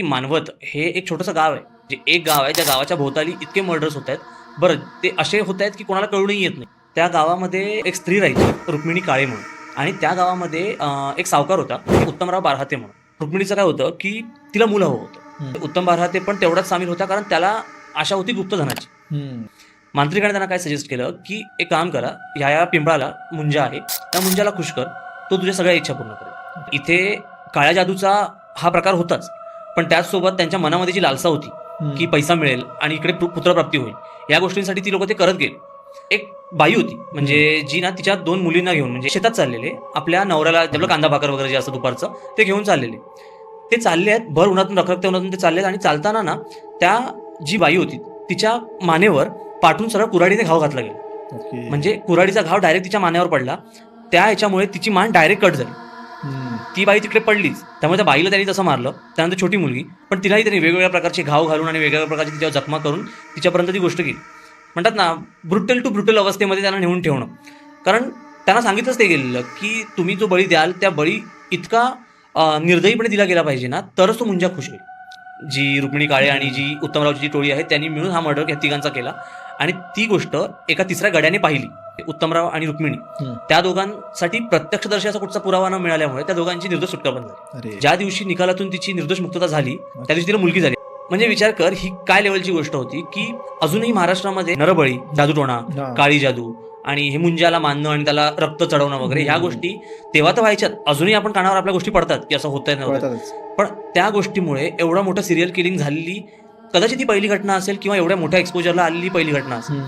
की मानवत हे एक छोटंसं गाव आहे. जे एक गाव आहे त्या गावाच्या भोवताली इतके मर्डर्स होत आहेत. बरं ते असे होत आहेत की कोणाला कळूनही येत नाही. त्या गावामध्ये एक स्त्री राहायची रुक्मिणी काळे म्हणून. आणि त्या गावामध्ये एक सावकार होता उत्तमराव बारहाते म्हणून. रुक्मिणीचं काय होतं की तिला मुलं हवं होतं. उत्तम बारहाते पण तेवढाच सामील होता कारण त्याला आशा होती गुप्तधनाची. मांत्रिकाने त्यांना काय सजेस्ट केलं की एक काम करा ह्या या पिंपळाला मुंजा आहे. त्या मुंजाला खुश कर. तो तुझ्या सगळ्या इच्छा पूर्ण करेल. इथे काळ्या जादूचा हा प्रकार होताच. पण त्याचसोबत त्यांच्या मनामध्ये जी लालसा होती. की पैसा मिळेल आणि इकडे पुत्रप्राप्ती होईल या गोष्टींसाठी ती लोक ते करत गेले एक बाई होती म्हणजे जी ना तिच्या दोन मुलींना घेऊन म्हणजे शेतात चाललेले आपल्या नवऱ्याला आपलं कांदा भाकर वगैरे जे असतं दुपारचं ते घेऊन चाललेले ते चालले आहेत भर उन्हातून रखरखत्या उन्हातून ते चालले आणि चालताना ना त्या जी बाई होती तिच्या मानेवर पाठून सरळ कुऱ्हाडीने घाव घातला गेला. म्हणजे कुऱ्हाडीचा घाव डायरेक्ट तिच्या मानेवर पडला त्या ह्याच्यामुळे तिची मान डायरेक्ट कट झाली. ती बाई तिकडे पडलीच. त्यामुळे त्या बाईला त्यांनी तसं मारलं. त्यानंतर छोटी मुलगी. पण तिलाही त्यांनी वेगवेगळ्या प्रकारचे घाव घालून आणि वेगवेगळ्या प्रकारची तिच्यावर जखमा करून तिच्यापर्यंत ती गोष्ट केली. म्हणतात ना ब्रुटल टू ब्रुटल अवस्थेमध्ये त्यांना नेऊन ठेवणं. कारण त्यांना सांगितलंच ते गेलेलं की तुम्ही जो बळी द्याल त्या बळी इतका निर्दयीपणे दिला गेला पाहिजे ना तरच तो मुंजा खुश होईल. जी रुक्मिणी काळे आणि जी उत्तमरावची जी टोळी आहे त्यांनी मिळून हा मर्डर या तिघांचा केला. आणि ती गोष्ट एका तिसऱ्या गड्याने पाहिली. उत्तमराव आणि रुक्मिणी. त्या दोघांसाठी प्रत्यक्षदर्शी असा कुठचा पुरावा न मिळाल्यामुळे त्या दोघांची निर्दोष सुटका पण झाली ज्या दिवशी निकालातून तिची निर्दोष मुक्तता झाली त्या दिवशी तिला मुलगी झाली म्हणजे विचार कर ही काय लेवलची गोष्ट होती की अजूनही महाराष्ट्रामध्ये नरबळी जादूटोणा. काळी जादू आणि हे मुंजाला मानणं आणि त्याला रक्त चढवणं वगैरे ह्या. गोष्टी तेव्हा तर व्हायच्यात अजूनही आपण कानावर आपल्या गोष्टी पडतात की असं होतंय ना होतंय. कळतातच. पण त्या गोष्टीमुळे एवढं मोठं सिरियल किलिंग झालेली कदाचित ही पहिली घटना असेल किंवा एवढ्या मोठ्या एक्सपोजरला आलेली पहिली घटना असेल.